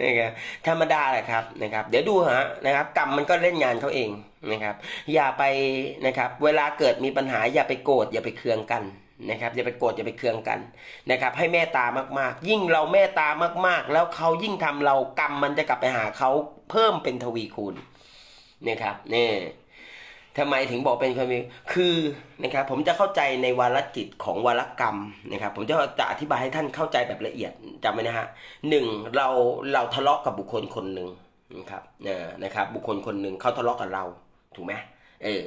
นะครับธรรมดาแหละครับนะครับ เดี๋ยวดูฮะนะครับ กรรมมันก็เล่นงานเขาเองนะครับ อย่าไปนะครับ เวลาเกิดมีปัญหาอย่าไปโกรธอย่าไปเคืองกันนะครับอย่าไปโกรธอย่าไปเคืองกันนะครับ ให้เมตตามากๆ ยิ่งเราเมตตามากๆ แล้วเขายิ่งทำเรากรรมมันจะกลับไปหาเขาเพิ่มเป็นทวีคูณนะครับเนี่ย ทำไมถึงบอกเป็นคนมีคือนะครับผมจะเข้าใจในวาลจิตของวาลกรรมนะครับผมจะจะอธิบายให้ท่านเข้าใจแบบละเอียดจำไว้นะฮะหนึ่งเราเราทะเลาะกับบุคคลคนหนึ่งนะครับเออนะครับบุคคลคนหนึ่งเขาทะเลาะกับเราถูกไหมเออ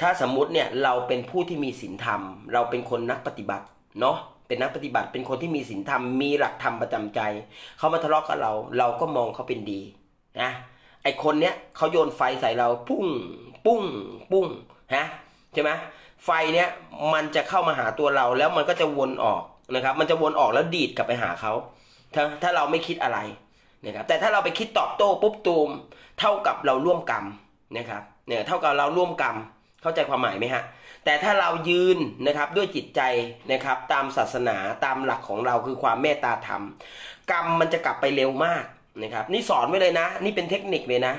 ถ้าสมมุติเนี่ยเราเป็นผู้ที่มีศีลธรรม เราเป็นคนนักปฏิบัติเนาะเป็นนักปฏิบัติเป็นคนที่มีศีลธรรมมีหลักธรรมประจำใจเขามาทะเลาะกับเรา เราก็มองเขาเป็นดีนะไอคนเนี้ยเขาโยนไฟใส่เราปุ้ง ปุ้งปุ้งฮะใช่ไหมไฟเนี้ยมันจะเข้ามาหาตัวเราแล้วมันก็จะวนออกนะครับ มันจะวนออกแล้วดีดกลับไปหาเขาถ้าถ้าเราไม่คิดอะไรนะครับแต่ถ้าเราไปคิดตอบโต้ปุ๊บตูมเท่ากับเราร่วมกรรมนะครับเนี่ยเท่ากับเราร่วมกรรมเข้าใจความหมายไหมฮะแต่ถ้าเรายืนนะครับด้วยจิตใจนะครับตามศาสนาตามหลักของเราคือความเมตตาธรรม กรรมมันจะกลับไปเร็วมากนะครับนี่สอนไว้เลยนะ นี่เป็นเทคนิคเลยนะ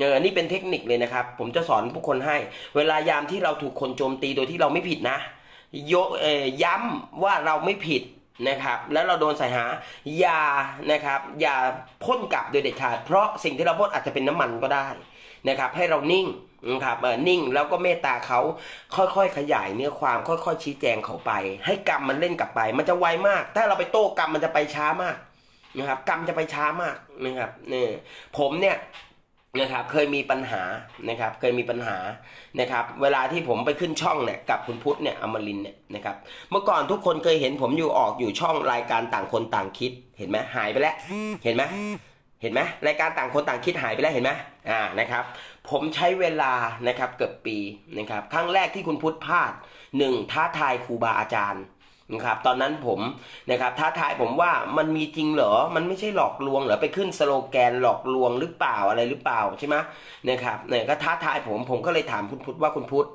เออนี่เป็นเทคนิคเลยนะครับ ผมจะสอนผู้คนให้ เวลายามที่เราถูกคนโจมตีโดยที่เราไม่ผิดนะยกเอ่ยย้ำว่าเราไม่ผิดนะครับ แล้วเราโดนใส่หาอย่านะครับ อย่าพ่นกลับโดยเด็ดขาด เพราะสิ่งที่เราพ่นอาจจะเป็นน้ำมันก็ได้นะครับ ให้เรานิ่งนะครับนิ่งแล้วก็เมตตาเขาค่อยๆ ขยายเนื้อความค่อยๆ ชี้แจงเขาไป ให้กรรมมันเล่นกลับไป มันจะไวมาก ถ้าเราไปโต้กรรมมันจะไปช้ามากนะครับกรรมจะไปช้ามากนะครับเนี่ยผมเนี่ย นะครับเคยมีปัญหานะครับเคยมีปัญหานะครับเวลาที่ผมไปขึ้นช่องเนี่ยกับคุณพุทธเนี่ยอมรินเนี่ยนะครับเมื่อก่อนทุกคนเคยเห็นผมอยู่ออกอยู่ช่องรายการต่างคนต่างคิดเห็นไหมหายไปแล้วเห็นไหมเห็นไหมรายการต่างคนต่างคิดหายไปแล้วเห็นไหมอ่านะครับผมใช้เวลานะครับเกือบปีนะครับครั้งแรกที่คุณพุทธพลาดหนึ่งท้าทายครูบาอาจารย์ นะครับตอนนั้นผมนะครับท้าทายผมว่ามันมีจริงเหรอ มันไม่ใช่หลอกลวงเหรอไปขึ้นสโลแกนหลอกลวงหรือเปล่าอะไรหรือเปล่าใช่ไหมนะครับเนี่ยก็ท้าทายผมผมก็เลยถามคุณพุทธว่าคุณพุทธ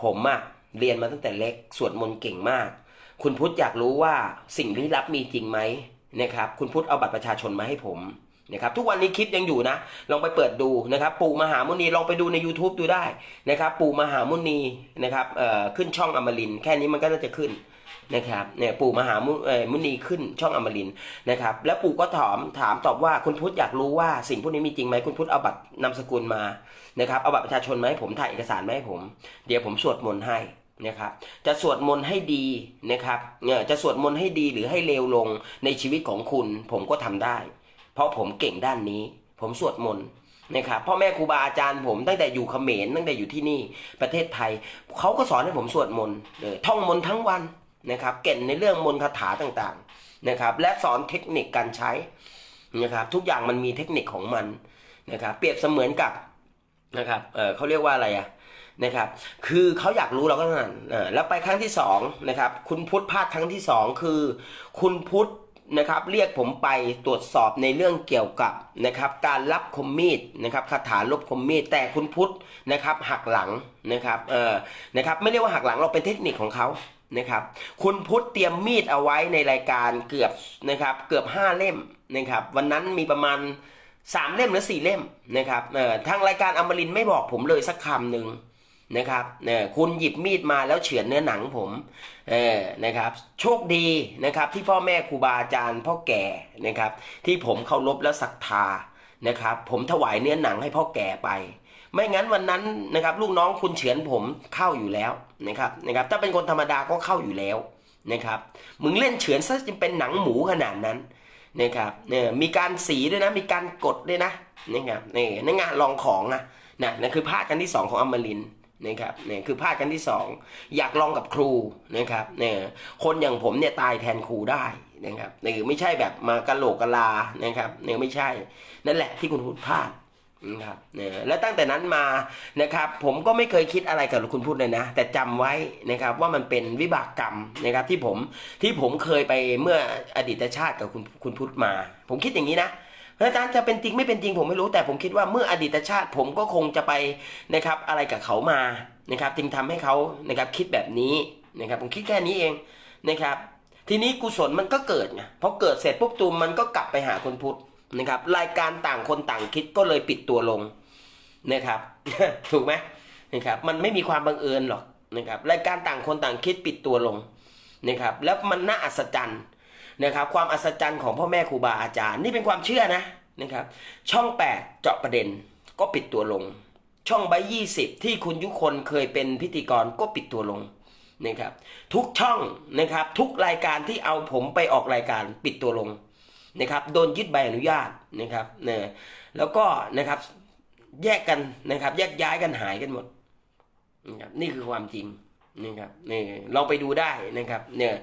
ผมอะเรียนมาตั้งแต่เล็กสวดมนต์เก่งมาก คุณพุทธอยากรู้ว่าสิ่งลี้ลับมีจริงไหมนะครับคุณพุทธเอาบัตรประชาชนมาให้ผมนะครับทุกวันนี้คลิปยังอยู่นะ ลองไปเปิดดูนะครับ ปู่มหามุนีลองไปดูใน YouTube ดูได้นะครับ ปู่มหามุนีนะครับเอ่อขึ้นช่องอมรินแค่นี้มันก็น่าจะขึ้น นะครับเนี่ยปู่มหามุมนีขึ้นช่องอมรินนะครับแล้วปู่ก็ถามถามตอบว่าคุณพุทธอยากรู้ว่าสิ่งพวกนี้มีจริงไหมคุณพุทธเอาบัตรนามสกุลมานะครับเอาบัตรประชาชนมาให้ผมถ่ายเอกสารมาให้ผม เดี๋ยวผมสวดมนต์ให้นะครับจะสวดมนต์ให้ดีนะครับเนี่ยจะสวดมนต์ให้ดีหรือให้เลวลงในชีวิตของคุณ ผมก็ทำได้ เพราะผมเก่งด้านนี้ ผมสวดมนต์นะครับพ่อแม่ครูบาอาจารย์ผมตั้งแต่อยู่เขมรตั้งแต่อยู่ที่นี่ประเทศไทยเขาก็สอนให้ผมสวดมนต์เลยท่องมนต์ทั้งวัน นะครับเก่งในเรื่องมนต์คาถาต่างๆนะครับและสอนเทคนิคการใช้นะครับทุกอย่างมันมีเทคนิคของมันนะครับเปรียบเสมือนกับนะครับเออเขาเรียกว่าอะไรอะนะครับคือเขาอยากรู้เราก็นั่นแล้วไปครั้งที่สองนะครับคุณพุทธพลาดครั้งที่สองคือ คุณพุทธนะครับเรียกผมไปตรวจสอบในเรื่องเกี่ยวกับนะครับการรับคมมีดนะครับคาถาลบคมมีดแต่คุณพุทธนะครับหักหลังนะครับเออนะครับไม่เรียกว่าหักหลังเราเป็นเทคนิคของเขา นะครับ คุณพุทธเตรียมมีดเอาไว้ในรายการเกือบนะครับเกือบ5เล่มนะครับ วันนั้นมีประมาณ 3 เล่มหรือ4เล่มนะครับเออทางรายการอมรินไม่บอกผมเลยสักคำหนึ่งนะครับเนี่ยคุณหยิบมีดมาแล้วเฉือนเนื้อหนังผมเออนะครับ โชคดีนะครับที่พ่อแม่ครูบาอาจารย์พ่อแก่นะครับ ที่ผมเคารพและศรัทธานะครับ ผมถวายเนื้อหนังให้พ่อแก่ไป ไม่งั้นวันนั้นนะครับลูกน้องคุณเฉือนผมเข้าอยู่แล้วนะครับนะครับถ้าเป็นคนธรรมดาก็เข้าอยู่แล้วนะครับมึงเล่นเฉือนซะจะเป็นหนังหมูขนาดนั้นนะครับเนี่ยมีการสีด้วยนะมีการกดด้วยนะนะครับนี่นั่นงานลองของนะนะนั่นคือพลาดกันที่สองของอมรินนะครับเนี่ยคือพลาดกันที่สองอยากลองกับครูนะครับเนี่ยคนอย่างผมเนี่ยตายแทนครูได้นะครับเนี่ยไม่ใช่แบบมากะโหลกกะลานะครับเนี่ยไม่ใช่นั่นแหละที่คุณพูดพลาด นะครับเนี่ยและตั้งแต่นั้นมานะครับ ผมก็ไม่เคยคิดอะไรกับคุณพูดเลยนะ แต่จำไว้นะครับว่ามันเป็นวิบากกรรมนะครับที่ผมที่ผมเคยไปเมื่ออดีตชาติกับคุณคุณพุทธมา ผมคิดอย่างนี้นะอาจารย์จะเป็นจริงไม่เป็นจริงผมไม่รู้แต่ผมคิดว่าเมื่ออดีตชาติผมก็คงจะไปนะครับอะไรกับเขามานะครับ จึงทำให้เขานะครับคิดแบบนี้นะครับ ผมคิดแค่นี้เองนะครับ ทีนี้กุศลมันก็เกิดไงพอเกิดเสร็จปุ๊บตูมมันก็กลับไปหาคุณพุทธ นะครับรายการต่างคนต่างคิดก็เลยปิดตัวลงนะครับ ถูกไหมนะครับมันไม่มีความบังเอิญหรอกนะครับรายการต่างคนต่างคิดปิดตัวลงนะครับแล้วมันน่าอัศจรรย์นะครับความอัศจรรย์ของพ่อแม่ครูบาอาจารย์ นี่เป็นความเชื่อนะนะครับช่องแปดเจาะประเด็นก็ปิดตัวลง ช่องใบยี่สิบที่คุณยุคนเคยเป็นพิธีกรก็ปิดตัวลงนะครับทุกช่องนะครับทุกรายการที่เอาผมไปออกรายการปิดตัวลง นะครับโดนยึดใบอนุญาตนะครับเนี่ยแล้วก็นะครับแยกกันนะครับ แยกย้ายกันหายกันหมดนะครับนี่คือความจริงนะครับนี่ลองไปดูได้นะครับเนี่ย